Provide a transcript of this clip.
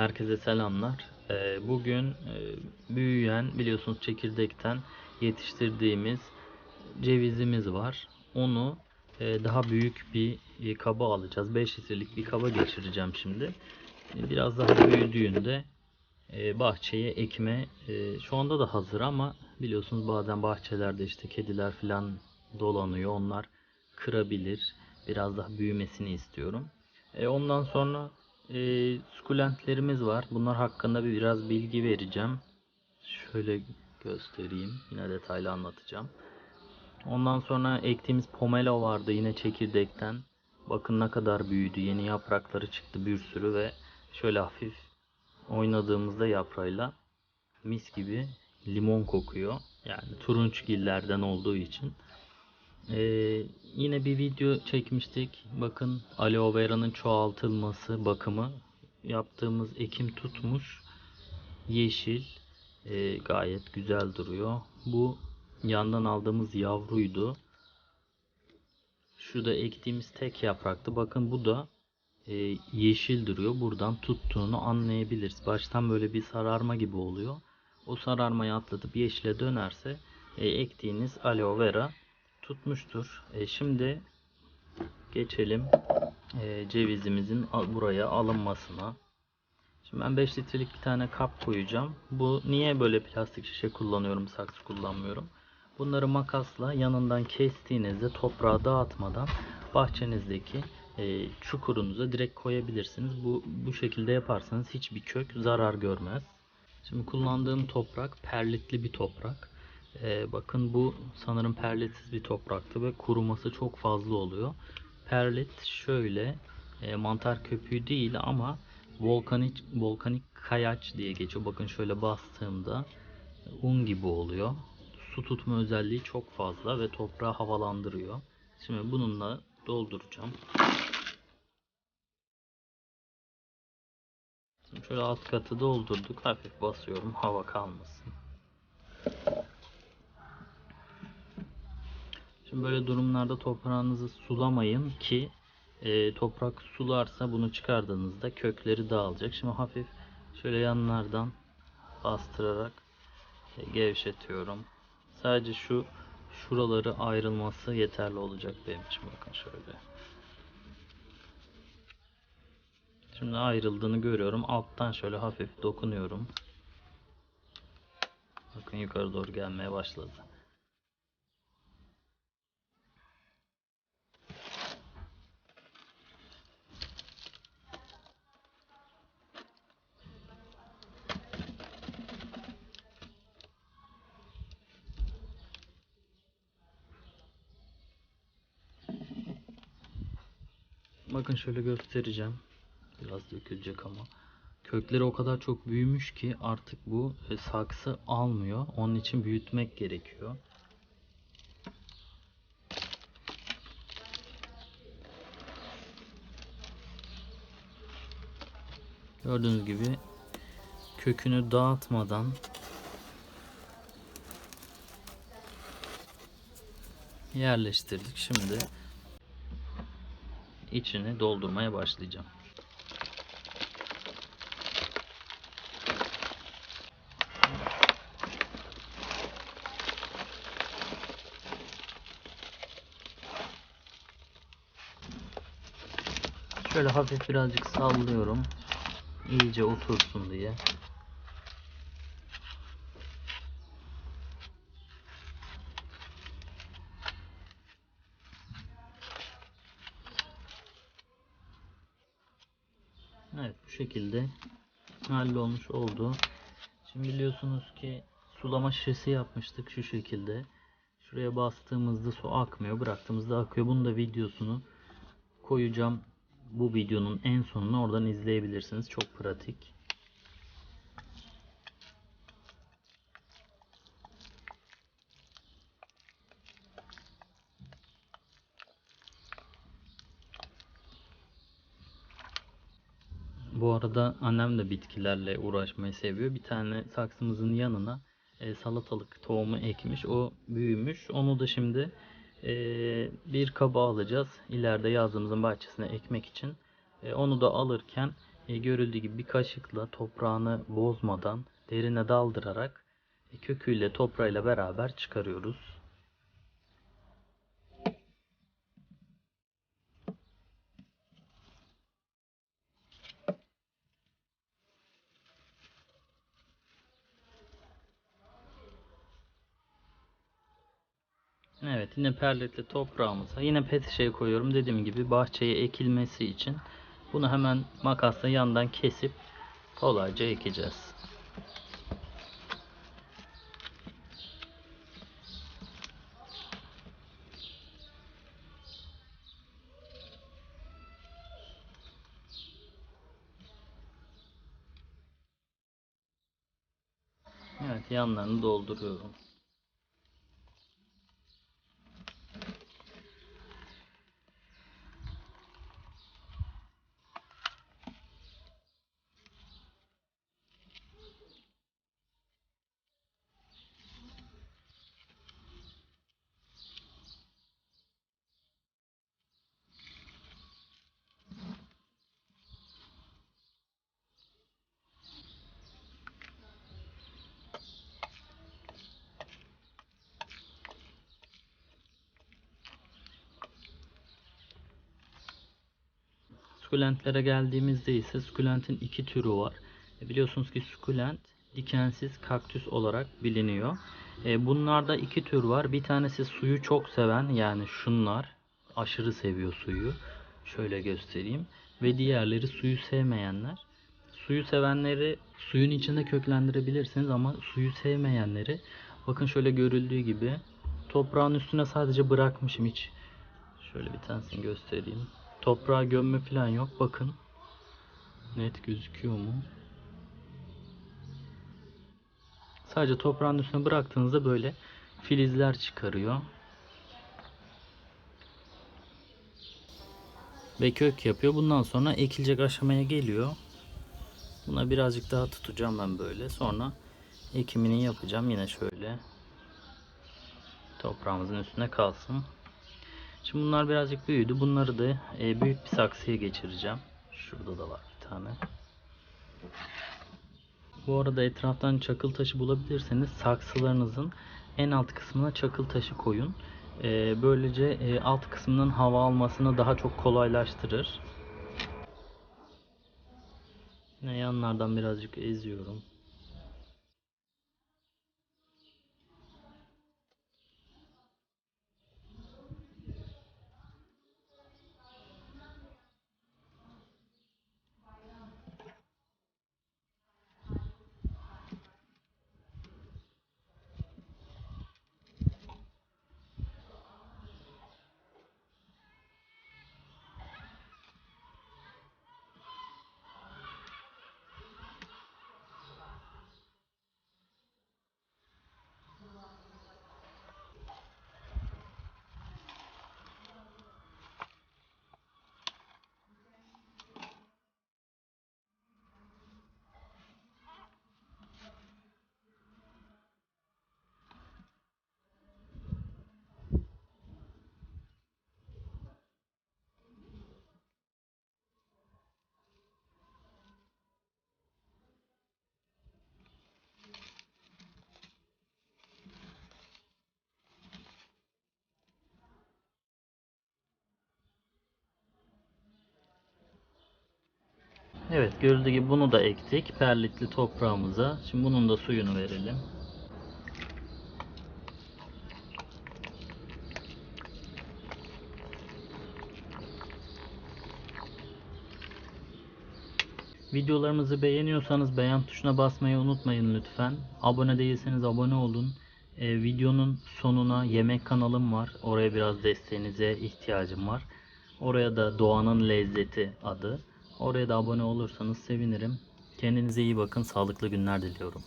Herkese selamlar. Ee, Bugün e, büyüyen biliyorsunuz çekirdekten yetiştirdiğimiz cevizimiz var. Onu e, daha büyük bir e, kaba alacağız. 5 litrelik bir kaba geçireceğim şimdi. Biraz daha büyüdüğünde bahçeye ekme şu anda da hazır ama biliyorsunuz bazen bahçelerde işte kediler falan dolanıyor. Onlar kırabilir. Biraz daha büyümesini istiyorum. Ondan sonra e, sukulentlerimiz var. Bunlar hakkında bir biraz bilgi vereceğim. Şöyle göstereyim. Yine detaylı anlatacağım. Ondan sonra ektiğimiz pomelo vardı yine çekirdekten. Bakın ne kadar büyüdü. Yeni yaprakları çıktı bir sürü ve şöyle hafif oynadığımızda yaprağıyla mis gibi limon kokuyor. Yani turunçgillerden olduğu için. Ee, yine bir video çekmiştik. Bakın aloe vera'nın çoğaltılması, bakımı yaptığımız ekim tutmuş. Yeşil, Ee, gayet güzel duruyor. Bu yandan aldığımız yavruydu. Şurada ektiğimiz tek yapraktı. Bakın bu da e, yeşil duruyor. Buradan tuttuğunu anlayabiliriz. Baştan böyle bir sararma gibi oluyor. O sararmayı atlatıp yeşile dönerse e, ektiğiniz aloe vera tutmuştur. E, şimdi geçelim e, cevizimizin buraya alınmasına. Şimdi ben 5 litrelik bir tane kap koyacağım. Bu niye böyle plastik şişe kullanıyorum, saksı kullanmıyorum? Bunları makasla yanından kestiğinizde toprağa dağıtmadan bahçenizdeki e, çukurunuza direkt koyabilirsiniz. Bu bu şekilde yaparsanız hiçbir kök zarar görmez. Şimdi kullandığım toprak perlitli bir toprak. Ee, bakın bu sanırım perlitsiz bir topraktı ve kuruması çok fazla oluyor. Perlit şöyle e, mantar köpüğü değil ama volkanik volkanik kayaç diye geçiyor. Bakın şöyle bastığımda un gibi oluyor. Su tutma özelliği çok fazla ve toprağı havalandırıyor. Şimdi bununla dolduracağım. Şimdi şöyle alt katı doldurduk. Hafif basıyorum hava kalmasın. Şimdi böyle durumlarda toprağınızı sulamayın ki e, toprak sularsa bunu çıkardığınızda kökleri dağılacak. Şimdi hafif şöyle yanlardan bastırarak e, gevşetiyorum. Sadece şu şuraları ayrılması yeterli olacak benim için. Bakın şöyle. Şimdi ayrıldığını görüyorum. Alttan şöyle hafif dokunuyorum. Bakın yukarı doğru gelmeye başladı. Bakın şöyle göstereceğim. Biraz dökülecek ama. Kökleri o kadar çok büyümüş ki artık bu e, saksı almıyor. Onun için büyütmek gerekiyor. Gördüğünüz gibi kökünü dağıtmadan yerleştirdik. Şimdi içini doldurmaya başlayacağım. Şöyle hafif birazcık sallıyorum. İyice otursun diye. Evet bu şekilde hallolmuş oldu. Şimdi biliyorsunuz ki sulama şişesi yapmıştık şu şekilde. Şuraya bastığımızda su akmıyor. Bıraktığımızda akıyor. Bunun da videosunu koyacağım. Bu videonun en sonunu oradan izleyebilirsiniz. Çok pratik. Bu arada annem de bitkilerle uğraşmayı seviyor. Bir tane saksımızın yanına e, salatalık tohumu ekmiş. O büyümüş. Onu da şimdi e, bir kaba alacağız. İleride yazlığımızın bahçesine ekmek için. E, onu da alırken e, görüldüğü gibi bir kaşıkla toprağını bozmadan derine daldırarak e, köküyle toprağıyla beraber çıkarıyoruz. Evet yine perletli toprağımıza yine pet şişeye koyuyorum. Dediğim gibi bahçeye ekilmesi için bunu hemen makasla yandan kesip kolayca ekeceğiz. Evet yanlarını dolduruyorum. Sukulentlere geldiğimizde ise sukulentin iki türü var. E, Biliyorsunuz ki sukulent dikensiz kaktüs olarak biliniyor. E, bunlarda iki tür var. Bir tanesi suyu çok seven yani şunlar aşırı seviyor suyu. Şöyle göstereyim. Ve diğerleri suyu sevmeyenler. Suyu sevenleri suyun içinde köklendirebilirsiniz ama suyu sevmeyenleri bakın şöyle görüldüğü gibi toprağın üstüne sadece bırakmışım hiç. Şöyle bir tanesini göstereyim. Toprağa gömme falan yok. Bakın. Net gözüküyor mu? Sadece toprağın üstüne bıraktığınızda böyle filizler çıkarıyor. Ve kök yapıyor. Bundan sonra ekilecek aşamaya geliyor. Buna birazcık daha tutacağım ben böyle. Sonra ekimini yapacağım. Yine şöyle toprağımızın üstüne kalsın. Şimdi bunlar birazcık büyüdü. Bunları da e, büyük bir saksıya geçireceğim. Şurada da var bir tane. Bu arada etraftan çakıl taşı bulabilirseniz saksılarınızın en alt kısmına çakıl taşı koyun. E, böylece e, alt kısmının hava almasını daha çok kolaylaştırır. Yine yanlardan birazcık eziyorum. Evet gördüğü gibi bunu da ektik perlitli toprağımıza. Şimdi bunun da suyunu verelim. Videolarımızı beğeniyorsanız beğen tuşuna basmayı unutmayın lütfen. Abone değilseniz abone olun. Ee, videonun sonuna yemek kanalım var. Oraya biraz desteğinize ihtiyacım var. Oraya da Doğanın Lezzeti adı. Oraya da abone olursanız sevinirim. Kendinize iyi bakın. Sağlıklı günler diliyorum.